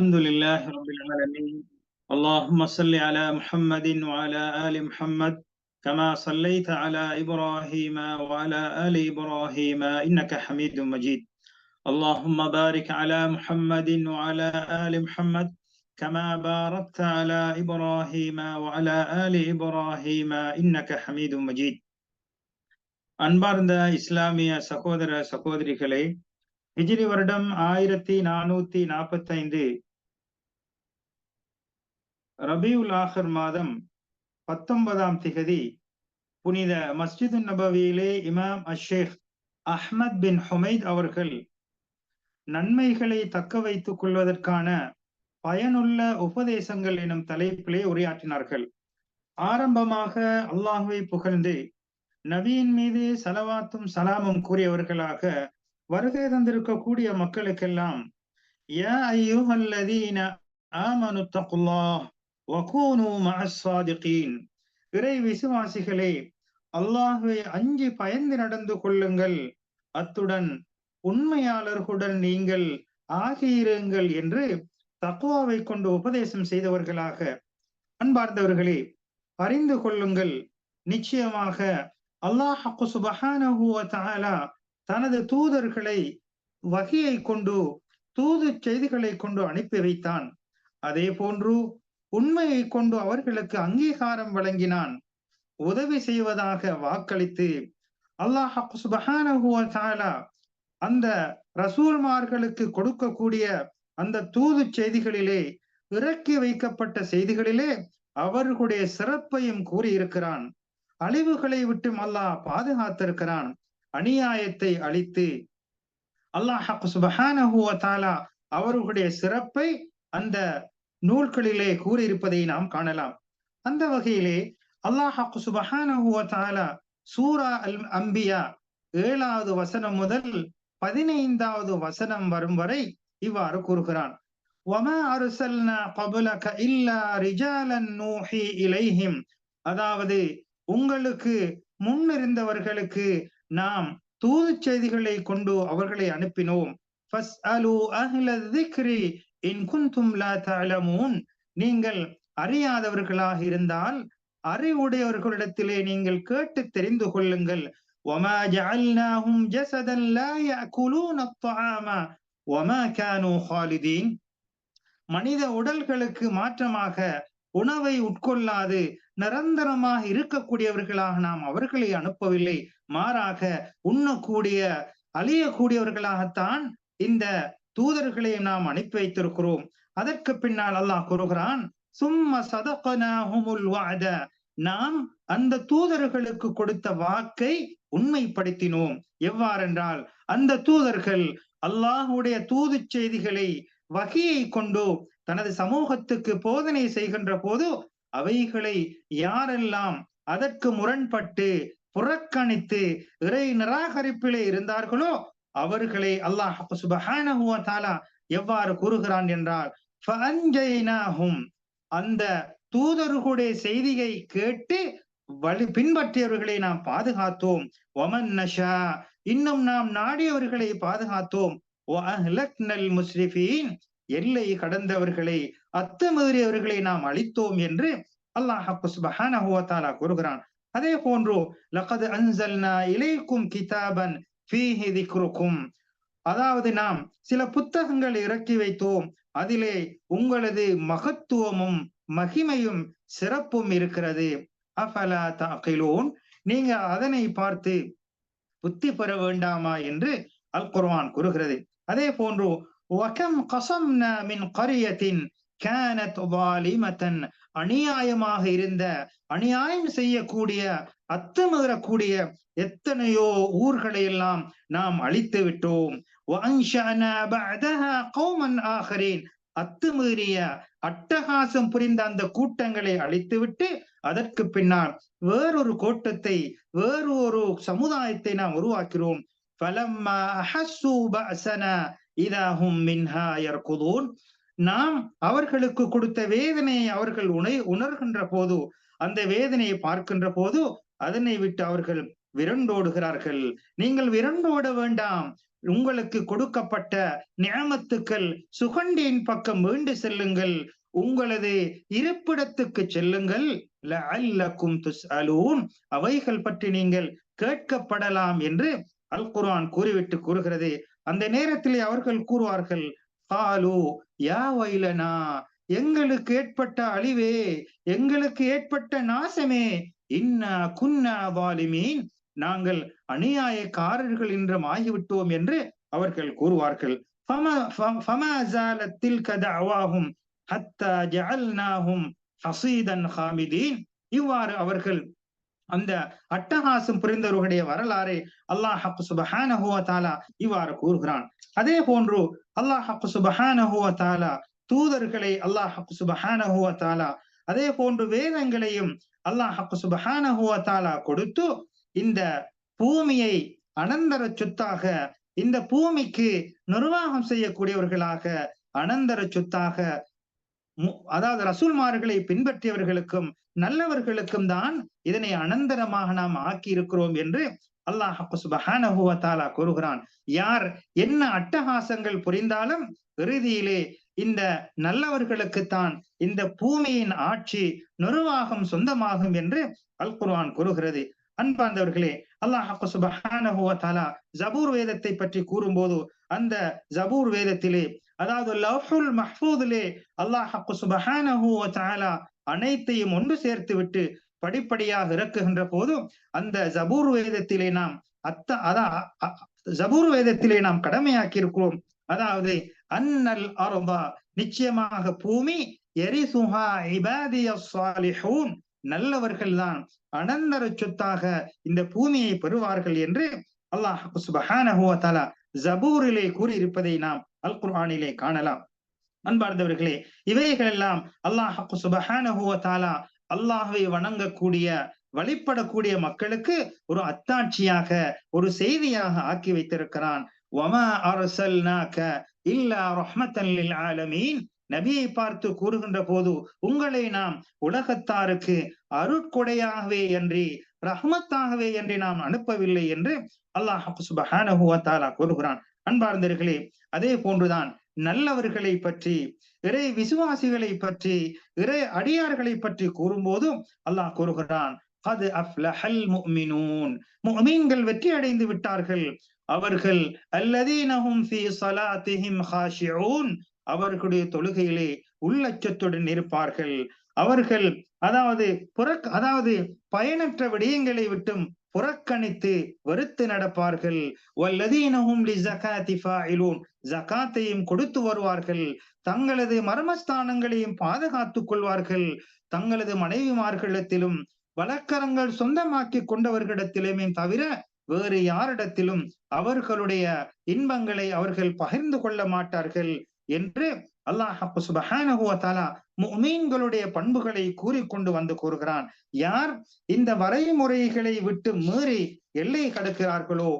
الحمد لله رب العالمين اللهم صل على محمد وعلى آل محمد كما صليت على إبراهيم وعلى آل إبراهيم إنك حميد مجيد اللهم بارك على محمد وعلى آل محمد كما باركت على إبراهيم وعلى آل إبراهيم إنك حميد مجيد அன்பார்ந்த இஸ்லாமிய சகோதர சகோதரிகளே ஹிஜ்ரி வருடம் ஆயிரத்தி நானூத்தி நாற்பத்தி ஐந்து ரபியுல் ஆஹர் மாதம் பத்தொன்பதாம் திகதி புனித மஸ்ஜிது நபவியிலே இமாம் அஷேக் அஹ்மத் பின் ஹுமைத் அவர்கள் நன்மைகளை தக்க வைத்துக் கொள்வதற்கான பயனுள்ள உபதேசங்கள் எனும் தலைப்பிலே உரையாற்றினார்கள். ஆரம்பமாக அல்லாஹுவை புகழ்ந்து நபியின் மீது சலவாத்தும் சலாமும் கூறியவர்களாக வருகை தந்திருக்கக்கூடிய மக்களுக்கெல்லாம் யா ஐயுஹல்லதீன ஆமனு தகுல்லாஹ் இறை விசுவாசிகளே அல்லாஹுவை அஞ்சி பயந்து நடந்து கொள்ளுங்கள். அத்துடன் உண்மையாளர்களுடன் நீங்கள் ஆகியிருங்கள் என்று தக்குவாவை கொண்டு உபதேசம் செய்தவர்களாக அன்பார்ந்தவர்களே அறிந்து கொள்ளுங்கள். நிச்சயமாக அல்லாஹ் சுபஹானா தனது தூதர்களை வகையை கொண்டு தூது செய்திகளை கொண்டு அனுப்பி வைத்தான். அதே போன்று உண்மையை கொண்டு அவர்களுக்கு அங்கீகாரம் வழங்கினான். உதவி செய்வதாக வாக்களித்து அல்லாஹ் சுபஹானஹுவ அந்த ரசூல்மார்களுக்கு கொடுக்கக்கூடிய அந்த தூது செய்திகளிலே இறக்கி வைக்கப்பட்ட செய்திகளிலே அவர்களுடைய சிறப்பையும் கூறியிருக்கிறான். அழிவுகளை விட்டும் அல்லாஹ் பாதுகாத்திருக்கிறான். அநியாயத்தை அழித்து அல்லாஹ் சுபஹானஹுவ அவர்களுடைய சிறப்பை அந்த நூல்களிலே கூறியிருப்பதை நாம் காணலாம். அந்த வகையிலே அல்லாஹாக்கு சுபஹானா சூரா அல் அம்பியா ஏழாவது வசனம் முதல் பதினைந்தாவது வசனம் வரும் வரை இவ்வாறு கூறுகிறான். அதாவது உங்களுக்கு முன்னிருந்தவர்களுக்கு நாம் தூது செய்திகளை கொண்டு அவர்களை அனுப்பினோம். நீங்கள் அறியாதவர்களாக இருந்தால் அறிவுடையவர்களிடத்திலே நீங்கள் கேட்டு தெரிந்து கொள்ளுங்கள் وما جعلناهم جسدا لا يأكلون الطعام وما كانوا خالدين மனித உடல்களுக்கு மாற்றமாக உணவை உட்கொள்ளாது நிரந்தரமாக இருக்கக்கூடியவர்களாக நாம் அவர்களை அனுப்பவில்லை மாறாக உண்ணக்கூடிய அழியக்கூடியவர்களாகத்தான் இந்த தூதர்களை நாம் அனுப்பி வைத்திருக்கிறோம். அதற்கு பின்னால் அல்லாஹ் கூறுகிறான் சும்ம சதகனாஹுமுல் வாத நாம் அந்த தூதர்களுக்கு கொடுத்த வாக்கை உண்மைப்படுத்தினோம். எவ்வாறென்றால் அந்த தூதர்கள் அல்லாஹுடைய தூது செய்திகளை வகையை கொண்டு தனது சமூகத்துக்கு போதனை செய்கின்ற போது அவைகளை யாரெல்லாம் அதற்கு முரண்பட்டு புறக்கணித்து இறை நிராகரிப்பிலே இருந்தார்களோ அவர்களை அல்லாஹ் சுபஹானஹுவ தாலா எவ்வாறு கூறுகிறான் என்றால் அந்த தூதர்களுடைய செய்தியை கேட்டு வழி பின்பற்றியவர்களை நாம் பாதுகாத்தோம். ஒமன் நஷா இன்னும் நாம் நாடியவர்களை பாதுகாத்தோம். முஸ்ரிஃபீன் எல்லை கடந்தவர்களை அத்துமீறியவர்களை நாம் அளித்தோம் என்று அல்லாஹ் கூறுகிறான். அதே போன்று லகது அன்சல்னா இலைக்கும் கிதாபன் ஃபீஹி திக்ருக்கும் அதாவது நாம் சில புத்தகங்கள் இறக்கி வைத்தோம் அதிலே உங்களது மகத்துவமும் மகிமையும் சிறப்பும் இருக்கிறது அஃபலா தாக்கிலோன் நீங்க அதனை பார்த்து புத்தி பெற வேண்டாமா என்று அல் குர்வான் கூறுகிறது அதே போன்று وكم قصمنا من قرية كانت ظالمة அநியாயமாக இருந்த அநியாயம் செய்யக்கூடிய அத்துமீறக்கூடிய எத்தனையோ ஊர்களை எல்லாம் நாம் அழித்து விட்டோம் அத்துமீறிய அட்டகாசம் புரிந்த அந்த கூட்டங்களை அழித்துவிட்டு அதற்கு பின்னால் வேறொரு கோட்டத்தை வேறு ஒரு சமுதாயத்தை நாம் உருவாக்கிறோம். நாம் அவர்களுக்கு கொடுத்த வேதனையை அவர்கள் உணை உணர்கின்ற போது அந்த வேதனையை பார்க்கின்ற போது அதனை விட்டு அவர்கள் விரண்டோடுகிறார்கள். நீங்கள் விரண்டோட வேண்டாம். உங்களுக்கு கொடுக்கப்பட்ட நியமத்துக்கள் சுகண்டியின் பக்கம் மீண்டு செல்லுங்கள். உங்களது இருப்பிடத்துக்கு செல்லுங்கள். லஅல்லக்கும் துஸ்அலூன். அவைகள் பற்றி நீங்கள் கேட்கப்படலாம் என்று அல் குர்ஆன் கூறிவிட்டு கூறுகிறது. அந்த நேரத்திலே அவர்கள் கூறுவார்கள் காலு யா வைலனா எங்களுக்கு ஏற்பட்ட அழிவே எங்களுக்கு ஏற்பட்ட நாசமே இன்ன குன்னா வாலிமீன் நாங்கள் அநியாயக்காரர்கள் இன்றும் ஆகிவிட்டோம் என்று அவர்கள் கூறுவார்கள். இவ்வாறு அவர்கள் அந்த அட்டகாசம் புரிந்தவர்களுடைய வரலாறை அல்லாஹ் சுபஹானஹுவ தாலா இவ்வாறு கூறுகிறான். அதே போன்று அல்லாஹ் சுபஹானஹுவ தாலா தூதர்களை அல்லாஹ் சுபஹானஹுவ தாலா அதே போன்று வேதங்களையும் அல்லாஹ் சுபஹானஹுவ தாலா கொடுத்து இந்த பூமியை அனந்தர சொத்தாக இந்த பூமிக்கு நிர்வாகம் செய்யக்கூடியவர்களாக அனந்தர சொத்தாக அதாவது ரசூல்மார்களை பின்பற்றியவர்களுக்கும் நல்லவர்களுக்கும் தான் இதனை அனந்தரமாக நாம் ஆக்கி இருக்கிறோம் என்று அல்லாஹ் கூறுகிறான். யார் என்ன அட்டகாசங்கள் புரிந்தாலும் இறுதியிலே இந்த நல்லவர்களுக்குத்தான் இந்த பூமியின் ஆட்சி நிர்வாகம் சொந்தமாகும் என்று அல் குர்ஆன் கூறுகிறது. அன்பார்ந்தவர்களே அல்லாஹ் சுபஹானஹு தாலா ஜபூர் வேதத்தை பற்றி கூறும்போது அந்த ஜபூர் வேதத்திலே அதாவது லவ்ஹுல் மஹ்பூதிலே அல்லாஹ் அனைத்தையும் ஒன்று சேர்த்து விட்டு படிப்படியாக இறக்குகின்ற போது அந்த ஜபூர் வேதத்திலே நாம் அத்த அதா ஜபூர் வேதத்திலே நாம் கடமையாக்கி இருக்கிறோம் அதாவது அன்னல் அர்தா நிச்சயமாக பூமி எரிசுஹா இபாதிய சாலிஹூன் நல்லவர்கள் தான். அனந்தர சொத்தாக இந்த பூமியை பெறுவார்கள் என்று அல்லாஹ் சுபஹானஹு வ ஜபூரிலே கூறியிருப்பதை நாம் அல் குர்ஆனிலே காணலாம். அன்பார்ந்தவர்களே இவைகளெல்லாம் அல்லாஹ் சுபஹானஹு வ தஆலா வணங்கக்கூடிய வழிபடக்கூடிய மக்களுக்கு ஒரு அத்தாட்சியாக ஒரு செய்தியாக ஆக்கி வைத்திருக்கிறான். வமா அர்சல்னாக இல்லா ரஹ்மத்தன் ஆலமீன். நபியை பார்த்து கூறுகின்ற போது உங்களை நாம் உலகத்தாருக்கு அருட்கொடையாகவே அன்றி ரஹ்மத்தாகவே என்று நாம் அனுப்பவில்லை என்று அல்லாஹ் சுபஹானஹு வ கூறுகிறான். அன்பார்ந்தர்களே அதே போன்றுதான் நல்லவர்களை பற்றி இறை விசுவாசிகளை பற்றி இறை அடியார்களை பற்றி கூறும்போது அல்லாஹ் கூறுகிறான் அது அஃப்லஹல் முஃமினூன். வெற்றி அடைந்து விட்டார்கள். அவர்கள் அல்லதீனஹும் ஃபீ ஸலாத்திஹிம் ஹாஷிஊன். அவர்களுடைய தொழுகையிலே உள்ளச்சத்துடன் இருப்பார்கள். அவர்கள் அதாவது புறக் அதாவது பயனற்ற விடயங்களை விட்டும் புறக்கணித்து வெறுத்து நடப்பார்கள். வல்லதீனஹும் லிஸகாத்தி ஃபாயிலூன் ஜகாத்தையும் கொடுத்து வருவார்கள். தங்களது மர்மஸ்தானங்களையும் பாதுகாத்துக் கொள்வார்கள். தங்களது மனைவிமார்களிடத்திலும் வழக்கரங்கள் சொந்தமாக்கி கொண்டவர்களிடத்திலுமே தவிர வேறு யாரிடத்திலும் அவர்களுடைய இன்பங்களை அவர்கள் பகிர்ந்து கொள்ள மாட்டார்கள். என்று அல்லாஹ் சுபஹானஹு முமீன்களுடைய பண்புகளை கூறிக்கொண்டு வந்து கூறுகிறான். யார் இந்த வரைமுறைகளை விட்டு மீறி எல்லை கடக்கிறார்களோ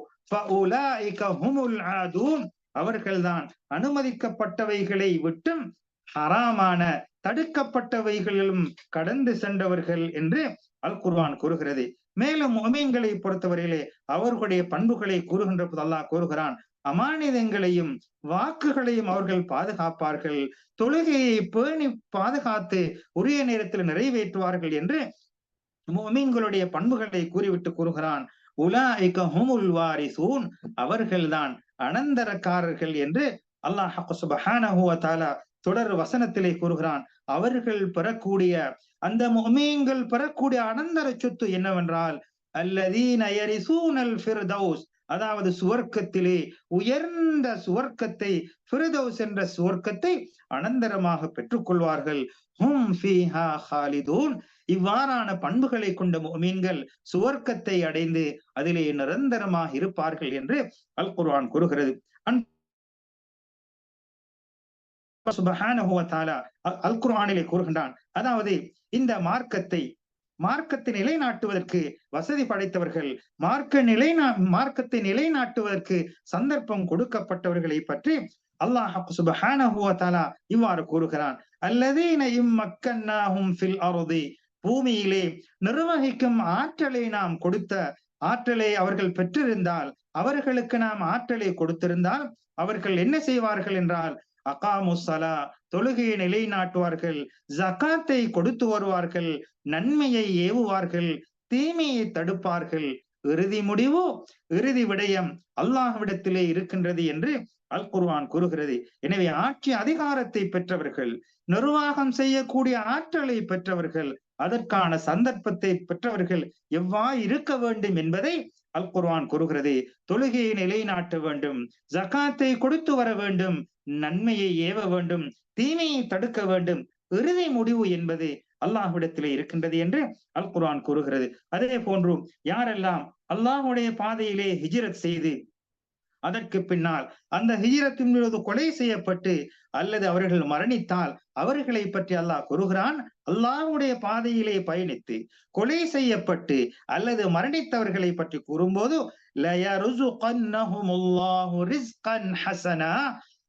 அவர்கள்தான் அனுமதிக்கப்பட்டவைகளை விட்டும் ஹராமான தடுக்கப்பட்டவைகளிலும் கடந்து சென்றவர்கள் என்று அல் குர்வான் கூறுகிறது. மேலும் முமீன்களை பொறுத்தவரையிலே அவர்களுடைய பண்புகளை கூறுகின்ற போது அல்லாஹ் கூறுகிறான் அமானிதங்களையும் வாக்குகளையும் அவர்கள் பாதுகாப்பார்கள். தொழுகையை பேணி பாதுகாத்து உரிய நேரத்தில் நிறைவேற்றுவார்கள் என்று மீன்களுடைய பண்புகளை கூறிவிட்டு கூறுகிறான். உலாஇக ஹுமுல் வாரிசூன். அவர்கள்தான் அனந்தரக்காரர்கள் என்று அல்லாஹ் தொடர் வசனத்திலே கூறுகிறான். அவர்கள் பெறக்கூடிய அந்த முமீன்கள் பெறக்கூடிய அனந்தர சொத்து என்னவென்றால் அல்லதீன் யரிசூனல் ஃபிர்தௌஸ். அதாவது சுவர்க்கத்திலே உயர்ந்த சுவர்க்கத்தை ஃபிர்தௌஸ் என்ற சுவர்க்கத்தை அனந்தரமாக பெற்றுக்கொள்வார்கள். ஹும் ஃபீஹா ஹாலிதூன். இவ்வாறான பண்புகளை கொண்ட மீன்கள் சுவர்க்கத்தை அடைந்து அதிலே நிரந்தரமாக இருப்பார்கள் என்று அல் குர்ஆன் கூறுகிறது. சுபஹானஹு அல்- அல் குர்ஆனிலே கூறுகின்றான். அதாவது இந்த மார்க்கத்தை மார்க்கத்தை நிலைநாட்டுவதற்கு வசதி படைத்தவர்கள் மார்க்க நிலைநா மார்க்கத்தை நிலைநாட்டுவதற்கு சந்தர்ப்பம் கொடுக்கப்பட்டவர்களை பற்றி அல்லாஹ் சுபஹானஹு இவ்வாறு கூறுகிறான். அல்லதீன இம்மக்கன்னாஹும் ஃபில் அர்தி. பூமியிலே நிர்வகிக்கும் ஆற்றலை நாம் கொடுத்த ஆற்றலை அவர்கள் பெற்றிருந்தால் அவர்களுக்கு நாம் ஆற்றலை கொடுத்திருந்தால் அவர்கள் என்ன செய்வார்கள் என்றால் அகாமுசலா தொழுகையை நிலைநாட்டுவார்கள் ஜகாத்தை கொடுத்து வருவார்கள் நன்மையை ஏவுவார்கள் தீமையை தடுப்பார்கள். இறுதி முடிவு இறுதி விடயம் அல்லாஹ்விடத்திலே இருக்கின்றது என்று அல் குர்வான் கூறுகிறது. எனவே ஆட்சி அதிகாரத்தை பெற்றவர்கள் நிர்வாகம் செய்யக்கூடிய ஆற்றலை பெற்றவர்கள் அதற்கான சந்தர்ப்பத்தை பெற்றவர்கள் எவ்வாறு இருக்க வேண்டும் என்பதை அல் குர்வான் கூறுகிறது. தொழுகையை நிலைநாட்ட வேண்டும் ஜகாத்தை கொடுத்து வர வேண்டும் நன்மையை ஏவ வேண்டும் தீமையை தடுக்க வேண்டும். இறுதி முடிவு என்பது அல்லாஹ்விடத்திலே இருக்கின்றது என்று அல் குரான் கூறுகிறது. அதே போன்று யாரெல்லாம் அல்லாஹுடைய பாதையிலே ஹிஜ்ரத் செய்து அதற்கு பின்னால் அந்த ஹிஜிரத்தின் மீது கொலை செய்யப்பட்டு அல்லது அவர்கள் மரணித்தால் அவர்களை பற்றி அல்லாஹ் கூறுகிறான். அல்லாஹுடைய பாதையிலே பயணித்து கொலை செய்யப்பட்டு அல்லது மரணித்தவர்களை பற்றி கூறும்போது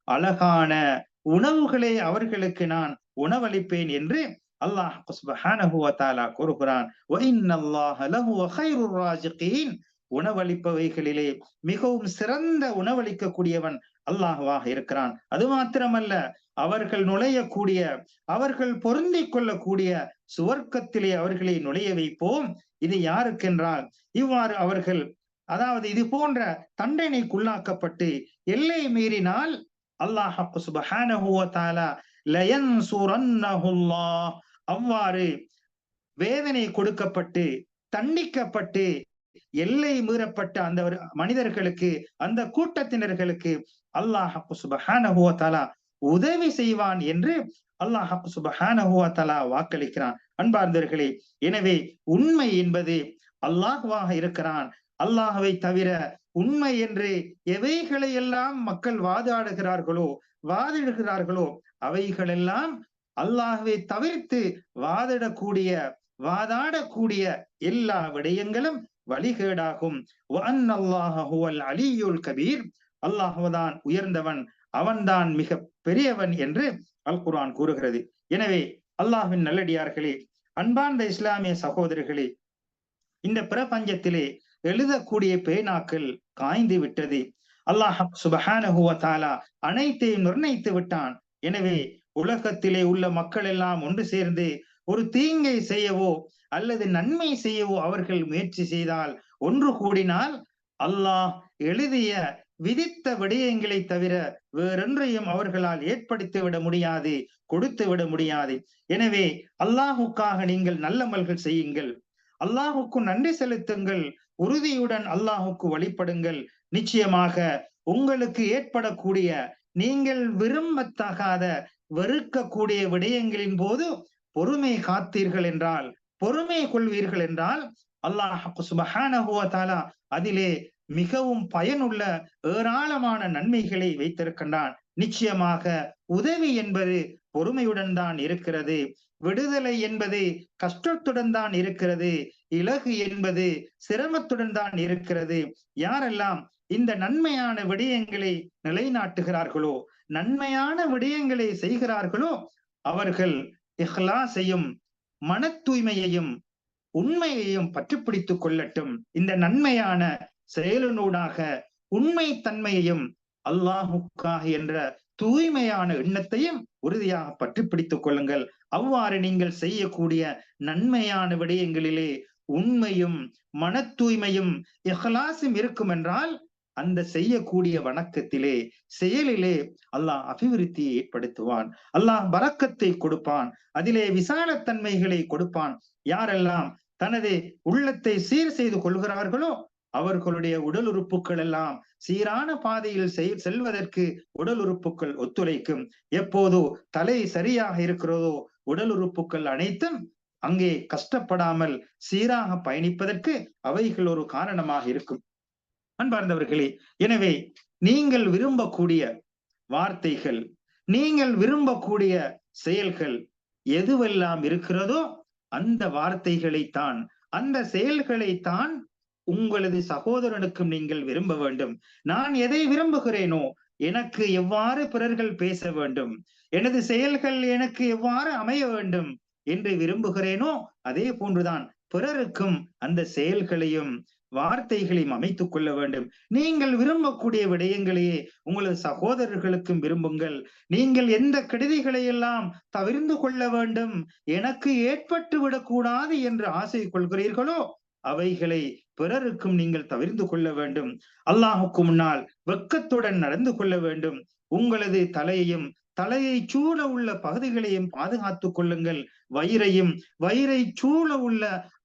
அழகான உணவுகளை அவர்களுக்கு நான் உணவளிப்பேன் என்று அல்லாஹ் சுப்ஹானஹு கூறுகிறான். உணவளிப்பவைகளிலே மிகவும் சிறந்த உணவளிக்கக்கூடியவன் அல்லாஹுவாக இருக்கிறான். அது மாத்திரமல்ல அவர்கள் நுழையக்கூடிய அவர்கள் பொருந்திக் கொள்ளக்கூடிய சுவர்க்கத்திலே அவர்களை நுழைய வைப்போம். இது யாருக்கென்றால் இவ்வாறு அவர்கள் அதாவது இது போன்ற தண்டனைக்குள்ளாக்கப்பட்டு எல்லை மீறினால் அல்லாஹ் அவ்வாறு வேதனை கொடுக்கப்பட்டு தண்டிக்கப்பட்டு எல்லை மீறப்பட்ட அந்த மனிதர்களுக்கு அந்த கூட்டத்தினர்களுக்கு அல்லாஹ் சுபஹானஹுவத்தாலா உதவி செய்வான் என்று அல்லாஹ் சுபஹானஹுவத்தாலா வாக்களிக்கிறான். அன்பார்ந்தவர்களே எனவே உண்மை என்பது அல்லாஹ்வாக இருக்கிறான். அல்லாஹுவை தவிர உண்மை என்று எவைகளை எல்லாம் மக்கள் வாதாடுகிறார்களோ வாதிடுகிறார்களோ அவைகளெல்லாம் அல்லாஹுவை தவிர்த்து வாதிடக்கூடிய வாதாடக்கூடிய எல்லா விடயங்களும் வழிகேடாகும். அலியுல் கபீர். அல்லாஹுதான் உயர்ந்தவன் அவன்தான் மிக பெரியவன் என்று அல் குரான் கூறுகிறது. எனவே அல்லாஹின் நல்லடியார்களே அன்பார்ந்த இஸ்லாமிய சகோதரிகளே இந்த பிரபஞ்சத்திலே எழுதக்கூடிய பேனாக்கள் காய்ந்து விட்டது. அல்லாஹ் சுபஹானஹுவ தாலா அனைத்தையும் நிர்ணயித்து விட்டான். எனவே உலகத்திலே உள்ள மக்கள் எல்லாம் ஒன்று சேர்ந்து ஒரு தீங்கை செய்யவோ அல்லது நன்மை செய்யவோ அவர்கள் முயற்சி செய்தால் ஒன்று கூடினால் அல்லாஹ் எழுதிய விதித்த விடயங்களை தவிர வேறொன்றையும் அவர்களால் ஏற்படுத்தி விட முடியாது கொடுத்து விட முடியாது. எனவே அல்லாஹுக்காக நீங்கள் நல்லமல்கள் செய்யுங்கள். அல்லாஹுக்கு நன்றி செலுத்துங்கள். உறுதியுடன் அல்லாஹுக்கு வழிபடுங்கள். நிச்சயமாக உங்களுக்கு ஏற்படக்கூடிய நீங்கள் விரும்பத்தகாத வெறுக்கக்கூடிய விடயங்களின் போது பொறுமை காத்தீர்கள் என்றால் பொறுமை கொள்வீர்கள் என்றால் அல்லாஹ் சுபஹானா அதிலே மிகவும் பயனுள்ள ஏராளமான நன்மைகளை வைத்திருக்கின்றான். நிச்சயமாக உதவி என்பது பொறுமையுடன் தான் இருக்கிறது. விடுதலை என்பது கஷ்டத்துடன் தான் இருக்கிறது இலகு என்பது சிரமத்துடன் தான் இருக்கிறது. யாரெல்லாம் இந்த நன்மையான விடயங்களை நிலைநாட்டுகிறார்களோ நன்மையான விடயங்களை செய்கிறார்களோ அவர்கள் இஹ்லாசையும் மன தூய்மையையும் உண்மையையும் பற்றி பிடித்துக் கொள்ளட்டும். இந்த நன்மையான செயலினூடாக உண்மை தன்மையையும் அல்லாஹுக்காக என்ற தூய்மையான எண்ணத்தையும் உறுதியாக பற்றி பிடித்துக் கொள்ளுங்கள். அவ்வாறு நீங்கள் செய்யக்கூடிய நன்மையான விடயங்களிலே உண்மையும் மன தூய்மையும் இஹ்லாசும் இருக்கும் என்றால் அந்த செய்யக்கூடிய வணக்கத்திலே செயலிலே அல்லாஹ் அபிவிருத்தியை ஏற்படுத்துவான். அல்லாஹ் வரக்கத்தை கொடுப்பான். அதிலே விசாலத்தன்மைகளை கொடுப்பான். யாரெல்லாம் தனது உள்ளத்தை சீர் செய்து கொள்கிறார்களோ அவர்களுடைய உடல் உறுப்புகள் எல்லாம் சீரான பாதையில் செல்வதற்கு உடல் உறுப்புகள் ஒத்துழைக்கும். எப்போதோ தலை சரியாக இருக்கிறதோ உடல் உறுப்புகள் அனைத்தும் அங்கே கஷ்டப்படாமல் சீராக பயணிப்பதற்கு அவைகள் ஒரு காரணமாக இருக்கும். அன்பார்ந்தவர்களே எனவே நீங்கள் விரும்பக்கூடிய வார்த்தைகள் நீங்கள் விரும்பக்கூடிய செயல்கள் எதுவெல்லாம் இருக்கிறதோ அந்த வார்த்தைகளைத்தான் அந்த செயல்களைத்தான் உங்களது சகோதரனுக்கும் நீங்கள் விரும்ப வேண்டும். நான் எதை விரும்புகிறேனோ எனக்கு எவ்வாறு பிறர்கள் பேச வேண்டும்? எனது செயல்கள் எனக்கு எவ்வாறு அமைய வேண்டும் என்று விரும்புகிறேனோ அதே போன்றுதான் பிறருக்கும் அந்த செயல்களையும் வார்த்தைகளையும் அமைத்துக் கொள்ள வேண்டும். நீங்கள் விரும்பக்கூடிய விடயங்களையே உங்களது சகோதரர்களுக்கும் விரும்புங்கள். நீங்கள் எந்த கெடுதிகளை எல்லாம் தவிர்ந்து கொள்ள வேண்டும்? எனக்கு ஏற்பட்டு விடக்கூடாது என்று ஆசை கொள்கிறீர்களோ அவைகளை பிறருக்கும் நீங்கள் தவிர்ந்து கொள்ள வேண்டும். அல்லாஹுக்கு முன்னால் வெக்கத்துடன் நடந்து கொள்ள வேண்டும். உங்களது தலையையும் தலையை சூழ உள்ள பகுதிகளையும் பாதுகாத்துக் கொள்ளுங்கள். வயிறையும் வயிறை சூழ உள்ள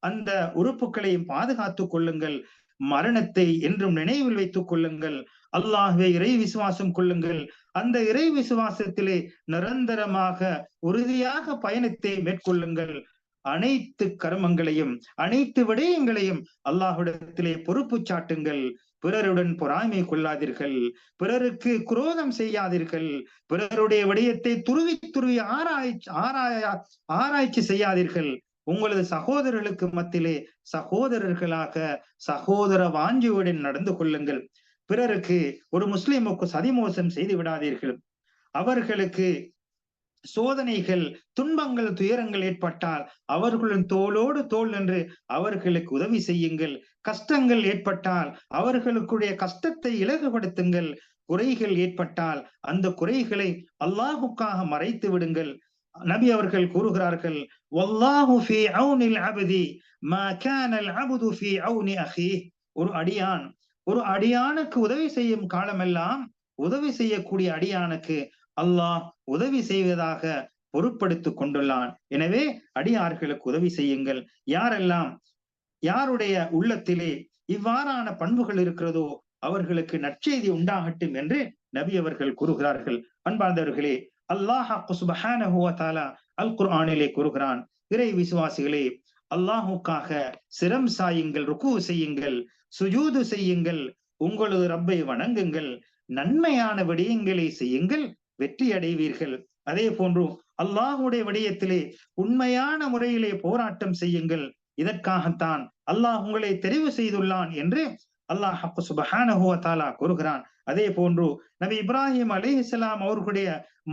அந்த உறுப்புகளையும் பாதுகாத்துக் கொள்ளுங்கள். மரணத்தை என்றும் நினைவில் வைத்துக் கொள்ளுங்கள். அல்லாஹுவை இறை விசுவாசம் கொள்ளுங்கள். அந்த இறை விசுவாசத்திலே நிரந்தரமாக உறுதியாக பயணத்தை மேற்கொள்ளுங்கள். அனைத்து கர்மங்களையும் அனைத்து விடயங்களையும் அல்லாஹுடத்திலே பொறுப்பு சாட்டுங்கள் பிறருடன் பொறாமை கொள்ளாதீர்கள். பிறருக்கு குரோதம் செய்யாதீர்கள். பிறருடைய விடயத்தை துருவி துருவி ஆராய்ச்சி ஆராய ஆராய்ச்சி செய்யாதீர்கள். உங்களது சகோதரர்களுக்கு மத்தியிலே சகோதரர்களாக சகோதர வாஞ்சியுடன் நடந்து கொள்ளுங்கள். பிறருக்கு ஒரு முஸ்லிமுக்கு சதிமோசம் செய்து விடாதீர்கள். அவர்களுக்கு சோதனைகள் துன்பங்கள் துயரங்கள் ஏற்பட்டால் அவர்களின் தோளோடு தோல் நின்று அவர்களுக்கு உதவி செய்யுங்கள். கஷ்டங்கள் ஏற்பட்டால் அவர்களுக்குடைய கஷ்டத்தை இலகுபடுத்துங்கள். குறைகள் ஏற்பட்டால் அந்த குறைகளை அல்லாஹுக்காக மறைத்து விடுங்கள். நபி அவர்கள் கூறுகிறார்கள் அபதி அஹி. ஒரு அடியான் ஒரு அடியானுக்கு உதவி செய்யும் காலமெல்லாம் உதவி செய்யக்கூடிய அடியானுக்கு அல்லாஹ் உதவி செய்வதாக பொருட்படுத்திக் கொண்டுள்ளான். எனவே அடியார்களுக்கு உதவி செய்யுங்கள். யாரெல்லாம் யாருடைய உள்ளத்திலே இவ்வாறான பண்புகள் இருக்கிறதோ அவர்களுக்கு நற்செய்தி உண்டாகட்டும் என்று நபி அவர்கள் கூறுகிறார்கள். அன்பார்ந்தவர்களே அல்லாஹ் அல் குர்ஆனிலே கூறுகிறான். இறை விசுவாசிகளே அல்லாஹுக்காக சிரம் சாயுங்கள் ருக்கு செய்யுங்கள் சுஜூது செய்யுங்கள் உங்களது ரப்பை வணங்குங்கள் நன்மையான விடயங்களை செய்யுங்கள் வெற்றி அடைவீர்கள் அதே போன்று அல்லாஹுடைய விடயத்திலே உண்மையான முறையிலே போராட்டம் செய்யுங்கள். இதற்காகத்தான் அல்லாஹ் உங்களை தெரிவு செய்துள்ளான் என்று அல்லாஹ் சுபஹானஹுவ கூறுகிறான். அதே போன்று நபி இப்ராஹிம் அலிஹிஸ்லாம் அவர்களுடைய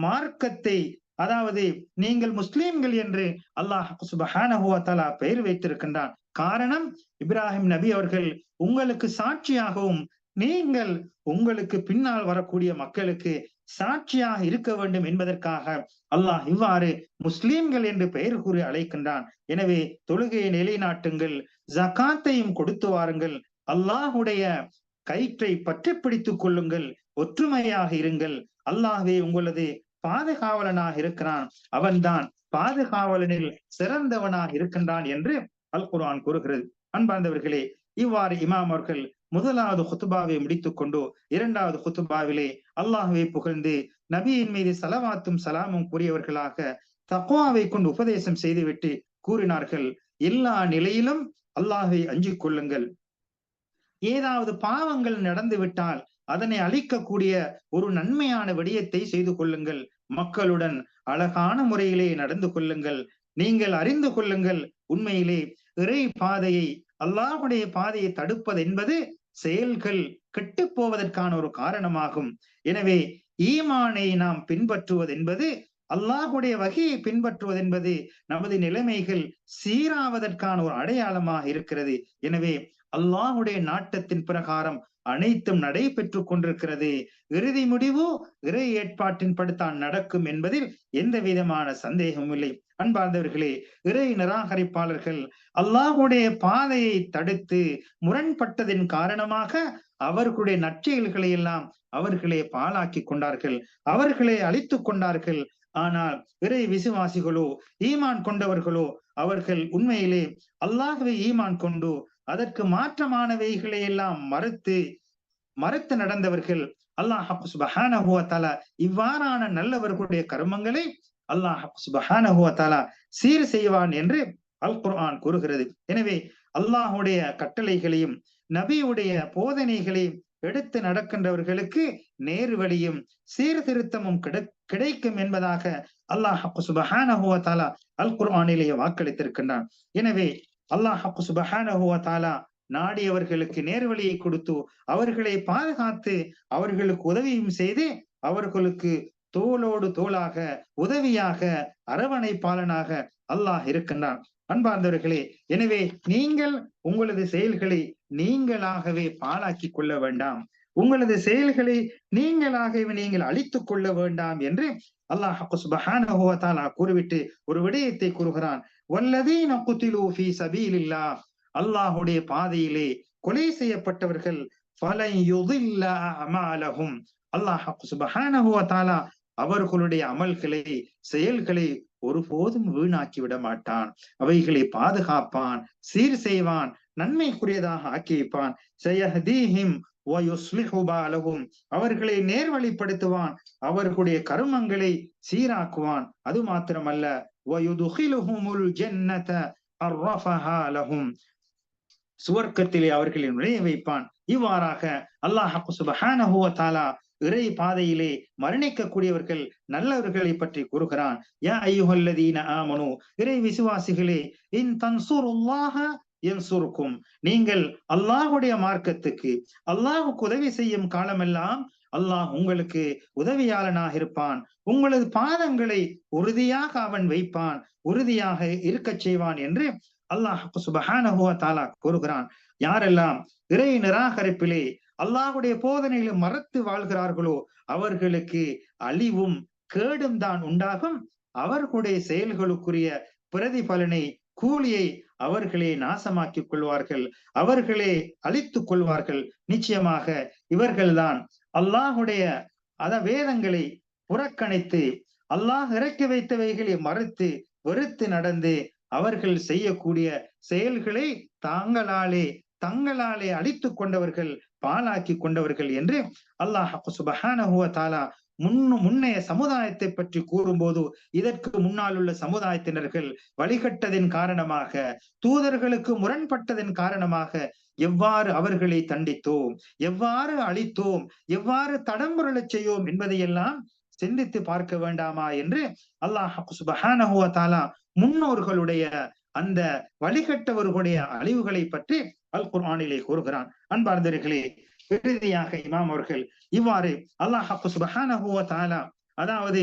மார்க்கத்தை அதாவது நீங்கள் முஸ்லீம்கள் என்று அல்லாஹ் சுபஹானஹுவ தாலா பெயர் வைத்திருக்கின்றான். காரணம் இப்ராஹிம் நபி அவர்கள் உங்களுக்கு சாட்சியாகவும் நீங்கள் உங்களுக்கு பின்னால் வரக்கூடிய மக்களுக்கு சாட்சியாக இருக்க வேண்டும் என்பதற்காக அல்லாஹ் இவ்வாறு முஸ்லீம்கள் என்று பெயர் கூறி அழைக்கின்றான். எனவே தொழுகையை நிலைநாட்டுங்கள் ஜகாத்தையும் கொடுத்து வாருங்கள் அல்லாஹுடைய கயிற்றை பற்றி பிடித்துக் கொள்ளுங்கள் ஒற்றுமையாக இருங்கள். அல்லாஹே உங்களது பாதுகாவலனாக இருக்கிறான். அவன்தான் பாதுகாவலனில் சிறந்தவனாக இருக்கின்றான் என்று அல் குர்ஆன் கூறுகிறது. அன்பார்ந்தவர்களே இவ்வாறு இமாம் அவர்கள் முதலாவது ஹுத்துபாவை முடித்துக்கொண்டு இரண்டாவது ஹுத்துபாவிலே அல்லாஹுவை புகழ்ந்து நபியின் மீது சலவாத்தும் சலாமும் கூறியவர்களாக தக்குவாவை கொண்டு உபதேசம் செய்துவிட்டு கூறினார்கள். எல்லா நிலையிலும் அல்லாஹை அஞ்சிக் கொள்ளுங்கள். ஏதாவது பாவங்கள் நடந்துவிட்டால் அதனை அழிக்கக்கூடிய ஒரு நன்மையான விடயத்தை செய்து கொள்ளுங்கள். மக்களுடன் அழகான முறையிலே நடந்து கொள்ளுங்கள். நீங்கள் அறிந்து கொள்ளுங்கள். உண்மையிலே இறை பாதையை அல்லாஹுடைய பாதையை தடுப்பது என்பது செயல்கள் கெட்டு போவதற்கான ஒரு காரணமாகும். எனவே ஈமானை நாம் பின்பற்றுவது என்பது அல்லாஹுடைய வகையை பின்பற்றுவது என்பது நமது நிலைமைகள் சீராவதற்கான ஒரு அடையாளமாக இருக்கிறது. எனவே அல்லாஹுடைய நாட்டத்தின் பிரகாரம் அனைத்தும் நடைபெற்று கொண்டிருக்கிறது. இறுதி முடிவு இறை ஏற்பாட்டின் படுத்தான் நடக்கும் என்பதில் எந்த விதமான சந்தேகமும் இல்லை. அன்பார்ந்தவர்களே இறை நிராகரிப்பாளர்கள் அல்லாஹுடைய பாதையை தடுத்து முரண்பட்டதின் காரணமாக அவர்களுடைய நற்செயல்களை எல்லாம் அவர்களே பாலாக்கி கொண்டார்கள் அவர்களே அழித்துக் கொண்டார்கள். ஆனால் இறை விசுவாசிகளோ ஈமான் கொண்டவர்களோ அவர்கள் உண்மையிலே அல்லாஹுவை ஈமான் கொண்டு அதற்கு மாற்றமானவைகளை எல்லாம் மறுத்து மறுத்து நடந்தவர்கள் அல்லாஹ் சுபஹானஹுவத்தாலா இவ்வாறான நல்லவர்களுடைய கர்மங்களை அல்லாஹ் சுபஹானஹுவத்தாலா சீர் செய்வான் என்று அல் குர்ஆன் கூறுகிறது. எனவே அல்லாஹுடைய கட்டளைகளையும் நபியுடைய போதனைகளையும் எடுத்து நடக்கின்றவர்களுக்கு நேர்வழியும் சீர்திருத்தமும் கிடைக்கும் என்பதாக அல்லாஹ் சுபஹானஹுவத்தாலா அல் குர்ஆனிலேயே வாக்களித்திருக்கின்றான். எனவே அல்லாஹ் சுபஹானஹுவத்தாலா நாடியவர்களுக்கு நேர்வழியை கொடுத்து அவர்களை பாதுகாத்து அவர்களுக்கு உதவியும் செய்து அவர்களுக்கு தோளோடு தோளாக உதவியாக அரவணைப்பாளனாக அல்லாஹ் இருக்கின்றான். அன்பார்ந்தவர்களே எனவே நீங்கள் உங்களது செயல்களை நீங்களாகவே பாழாக்கி கொள்ள வேண்டாம். உங்களது செயல்களை நீங்களாகவே நீங்கள் அழித்துக் கொள்ள வேண்டாம் என்று அல்லாஹ் சுபஹானஹு கூறிவிட்டு ஒரு விடயத்தை கூறுகிறான். வல்லதீன குத்திலு ஃபீ சபீலில்லாஹ். அல்லாஹ்வுடைய பாதையிலே கொலை செய்யப்பட்டவர்கள் அல்லாஹ் சுபஹானஹு அவர்களுடைய அமல்களை செயல்களை ஒருபோதும் வீணாக்கி விட மாட்டான். அவைகளை பாதுகாப்பான் சீர் செய்வான் நன்மைக்குரியதாக ஆக்கி வைப்பான் செயஹதீஹிம் அவர்களை நேர்வழிப்படுத்துவான். அவர்களுடைய கருமங்களை சீராக்குவான். அது மாத்திரமல்ல சுவர்க்கத்திலே அவர்களை நுழைய வைப்பான். இவ்வாறாக அல்லாஹ் சுபஹானஹுவ தாலா இறை பாதையிலே மரணிக்கக்கூடியவர்கள் நல்லவர்களை பற்றி கூறுகிறான். யா ஐயுஹல்லதீன ஆமனு இறை விசுவாசிகளே இன் தன்சுருல்லாஹ என்சுருக்கும் நீங்கள் அல்லாஹுடைய மார்க்கத்துக்கு அல்லாஹுக்கு உதவி செய்யும் காலமெல்லாம் அல்லாஹ் உங்களுக்கு உதவியாளனாக இருப்பான். உங்களது பாதங்களை உறுதியாக அவன் வைப்பான் உறுதியாக இருக்கச் செய்வான் என்று அல்லாஹ் சுபஹானஹுவ தாலா கூறுகிறான். யாரெல்லாம் இறை நிராகரிப்பிலே அல்லாஹுடைய போதனைகளை மறத்து வாழ்கிறார்களோ அவர்களுக்கு அழிவும் கேடும் தான் உண்டாகும். அவர்களுடைய செயல்களுக்குரிய பிரதிபலனை கூலியை அவர்களே நாசமாக்கிக் கொள்வார்கள். அவர்களே அழித்துக் கொள்வார்கள். நிச்சயமாக இவர்கள்தான் அல்லாஹுடைய அத வேதங்களை புறக்கணித்து அல்லாஹ் இறக்கி வைத்தவைகளை மறுத்து வெறுத்து நடந்து அவர்கள் செய்யக்கூடிய செயல்களை தாங்களாலே தங்களாலே அழித்துக் கொண்டவர்கள் பாலாக்கி கொண்டவர்கள் என்று அல்லாஹ் சுபஹானஹுவ தாலா முன்னு முன்னைய சமுதாயத்தை பற்றி கூறும்போது இதற்கு முன்னால் உள்ள சமுதாயத்தினர்கள் வழிகட்டதின் காரணமாக தூதர்களுக்கு முரண்பட்டதன் காரணமாக எவ்வாறு அவர்களை தண்டித்தோம் எவ்வாறு அழித்தோம் எவ்வாறு தடம்புரளச் செய்யோம் என்பதையெல்லாம் சிந்தித்து பார்க்க வேண்டாமா என்று அல்லாஹ் சுபஹானஹுவ தாலா முன்னோர்களுடைய அந்த வழிகட்டவர்களுடைய அழிவுகளை பற்றி அல் குர்ஆனிலே கூறுகிறான். அன்பார்ந்தர்களே இறுதியாக இமாம் அவர்கள் இவ்வாறு அல்லாஹ் சுபஹானஹு வ அதாவது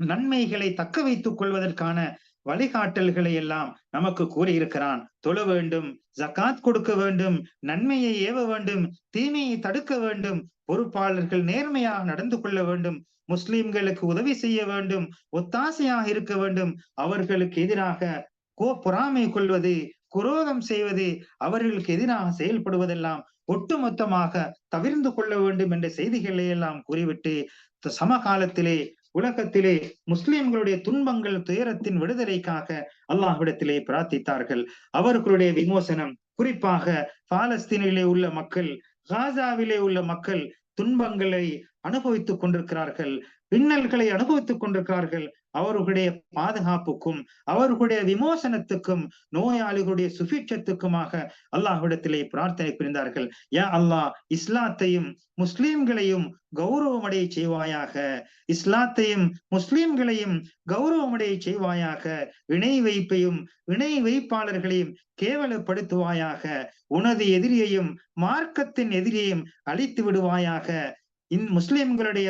நன்மைகளை தக்க வைத்துக் கொள்வதற்கான வழிகாட்டல்களை எல்லாம் நமக்கு கூறியிருக்கிறான். தொழ வேண்டும் ஜக்காத் கொடுக்க வேண்டும் நன்மையை ஏவ வேண்டும் தீமையை தடுக்க வேண்டும் பொறுப்பாளர்கள் நேர்மையாக நடந்து கொள்ள வேண்டும் முஸ்லிம்களுக்கு உதவி செய்ய வேண்டும் ஒத்தாசையாக இருக்க வேண்டும் அவர்களுக்கு எதிராக கோ பொறாமை கொள்வது குரோதம் செய்வது அவர்களுக்கு எதிராக செயல்படுவதெல்லாம் ஒட்டுமொத்தமாக தவிர்ந்து கொள்ள வேண்டும் என்ற செய்திகளை எல்லாம் கூறிவிட்டு சமகாலத்திலே உலகத்திலே முஸ்லிம்களுடைய துன்பங்கள் துயரத்தின் விடுதலைக்காக அல்லாஹ்விடத்திலே பிரார்த்தித்தார்கள். அவர்களுடைய விமோசனம் குறிப்பாக பாலஸ்தீனிலே உள்ள மக்கள் காசாவிலே உள்ள மக்கள் துன்பங்களை அனுபவித்துக் கொண்டிருக்கிறார்கள் பின்னல்களை அனுபவித்துக் கொண்டிருக்கிறார்கள். அவர்களுடைய பாதுகாப்புக்கும் அவர்களுடைய விமோசனத்துக்கும் நோயாளிகளுடைய சுபிட்சத்துக்குமாக அல்லாஹ்விடத்திலே பிரார்த்தனை புரிந்தார்கள். யா அல்லாஹ் இஸ்லாத்தையும் முஸ்லிம்களையும் கௌரவமடைய செய்வாயாக. இஸ்லாத்தையும் முஸ்லிம்களையும் கௌரவமடைய செய்வாயாக. இணை வைப்பையும் இணை வைப்பாளர்களையும் கேவலப்படுத்துவாயாக. உனது எதிரியையும் மார்க்கத்தின் எதிரியையும் அழித்து விடுவாயாக. இந் முஸ்லிம்களுடைய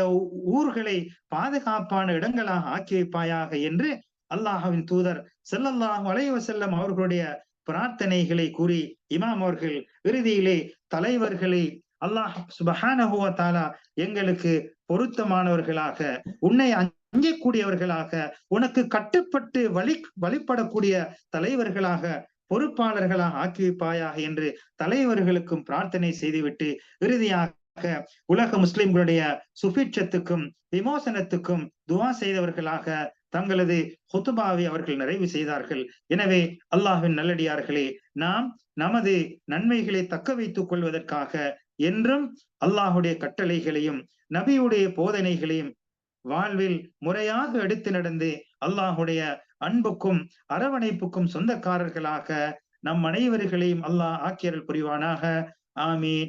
ஊர்களை பாதுகாப்பான இடங்களாக ஆக்கி வைப்பாயாக என்று அல்லாஹாவின் தூதர் செல்லல்லாஹ் வளைவ செல்லம் அவர்களுடைய பிரார்த்தனைகளை கூறி இமாம் அவர்கள் இறுதியிலே தலைவர்களை அல்லாஹ் சுபஹானஹுவ தாலா எங்களுக்கு பொருத்தமானவர்களாக உன்னை அஞ்சக்கூடியவர்களாக உனக்கு கட்டுப்பட்டு வழி வழிபடக்கூடிய தலைவர்களாக பொறுப்பாளர்களாக ஆக்கி வைப்பாயாக என்று தலைவர்களுக்கும் பிரார்த்தனை செய்துவிட்டு இறுதியாக உலக முஸ்லிம்களுடைய சுபிட்சத்துக்கும் விமோசனத்துக்கும் துவா செய்தவர்களாக தங்களது ஹுத்துபாவை அவர்கள் நிறைவு செய்தார்கள். எனவே அல்லாஹின் நல்லடியார்களே நாம் நமது நன்மைகளை தக்க வைத்துக் கொள்வதற்காக என்றும் அல்லாஹுடைய கட்டளைகளையும் நபியுடைய போதனைகளையும் வாழ்வில் முறையாக எடுத்து நடந்து அல்லாஹுடைய அன்புக்கும் அரவணைப்புக்கும் சொந்தக்காரர்களாக நம் அனைவர்களையும் அல்லாஹ் ஆக்கியர்கள் புரிவானாக. ஆமீன்.